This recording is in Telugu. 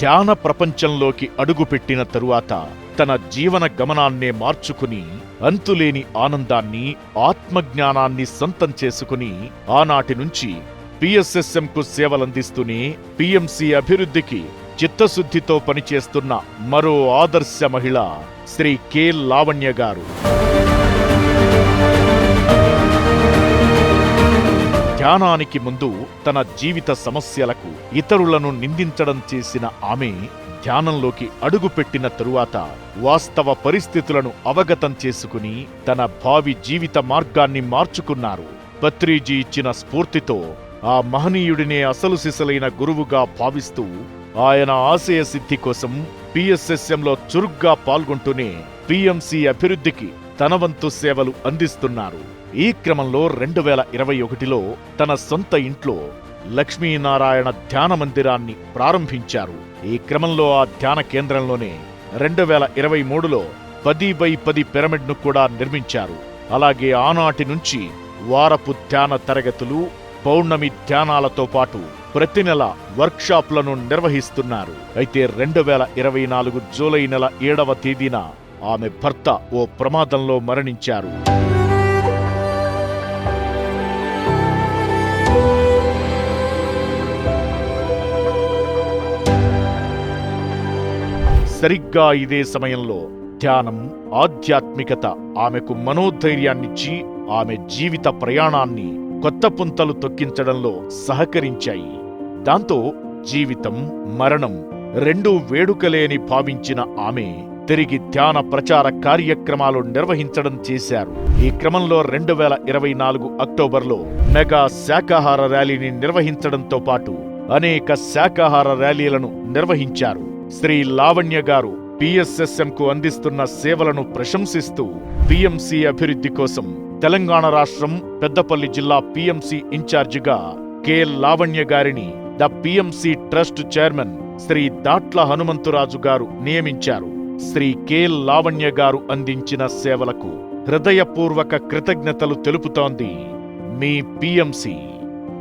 ధ్యాన ప్రపంచంలోకి అడుగుపెట్టిన తరువాత తన జీవన గమనాన్నే మార్చుకుని అంతులేని ఆనందాన్ని ఆత్మజ్ఞానాన్ని సొంతం చేసుకుని ఆనాటి నుంచి పిఎస్ఎస్ఎంకు సేవలందిస్తూనే పిఎంసి అభివృద్ధికి చిత్తశుద్ధితో పనిచేస్తున్న మరో ఆదర్శ మహిళ శ్రీ కె లావణ్య గారు. ధ్యానానికి ముందు తన జీవిత సమస్యలకు ఇతరులను నిందించడం చేసిన ఆమె ధ్యానంలోకి అడుగుపెట్టిన తరువాత వాస్తవ పరిస్థితులను అవగతం చేసుకుని తన భావి జీవిత మార్గాన్ని మార్చుకున్నారు. పత్రిజీ ఇచ్చిన స్ఫూర్తితో ఆ మహనీయుడినే అసలు సిసలైన గురువుగా భావిస్తూ ఆయన ఆశయ సిద్ధి కోసం పిఎస్ఎస్ఎంలో చురుగ్గా పాల్గొంటూనే పిఎంసి అభివృద్ధికి తన వంతు సేవలు అందిస్తున్నారు. ఈ క్రమంలో రెండు వేల ఇరవై ఒకటిలో తన సొంత ఇంట్లో లక్ష్మీనారాయణ ధ్యాన మందిరాన్ని ప్రారంభించారు. ఈ క్రమంలో ఆ ధ్యాన కేంద్రంలోనే రెండు వేల ఇరవై మూడులో పది బై పది పిరమిడ్ను కూడా నిర్మించారు. అలాగే ఆనాటి నుంచి వారపు ధ్యాన తరగతులు పౌర్ణమి ధ్యానాలతో పాటు ప్రతి నెల వర్క్షాప్లను నిర్వహిస్తున్నారు. అయితే రెండు వేల ఇరవై నాలుగు జూలై నెల ఏడవ తేదీన ఆమె భర్త ఓ ప్రమాదంలో మరణించారు. సరిగ్గా ఇదే సమయంలో ధ్యానం ఆధ్యాత్మికత ఆమెకు మనోధైర్యాన్నిచ్చి ఆమె జీవిత ప్రయాణాన్ని కొత్త పుంతలు తొక్కించడంలో సహకరించాయి. దాంతో జీవితం మరణం రెండూ వేడుకలేని భావించిన ఆమె తిరిగి ధ్యాన ప్రచార కార్యక్రమాలు నిర్వహించడం చేశారు. ఈ క్రమంలో రెండు వేల ఇరవై నాలుగు అక్టోబర్లో మెగా శాకాహార ర్యాలీని నిర్వహించడంతో పాటు అనేక శాకాహార ర్యాలీలను నిర్వహించారు. శ్రీ లావణ్య గారు కు అందిస్తున్న సేవలను ప్రశంసిస్తూ పిఎంసి అభివృద్ధి కోసం తెలంగాణ రాష్ట్రం పెద్దపల్లి జిల్లా పిఎంసి ఇన్ఛార్జిగా కె లావణ్య గారిని the PMC trust chairman Shri Datla Hanumantharaju గారు నియమించారు. శ్రీ కె లావణ్య గారు అందించిన సేవలకు హృదయపూర్వక కృతజ్ఞతలు తెలుపుతోంది మీ పిఎంసి.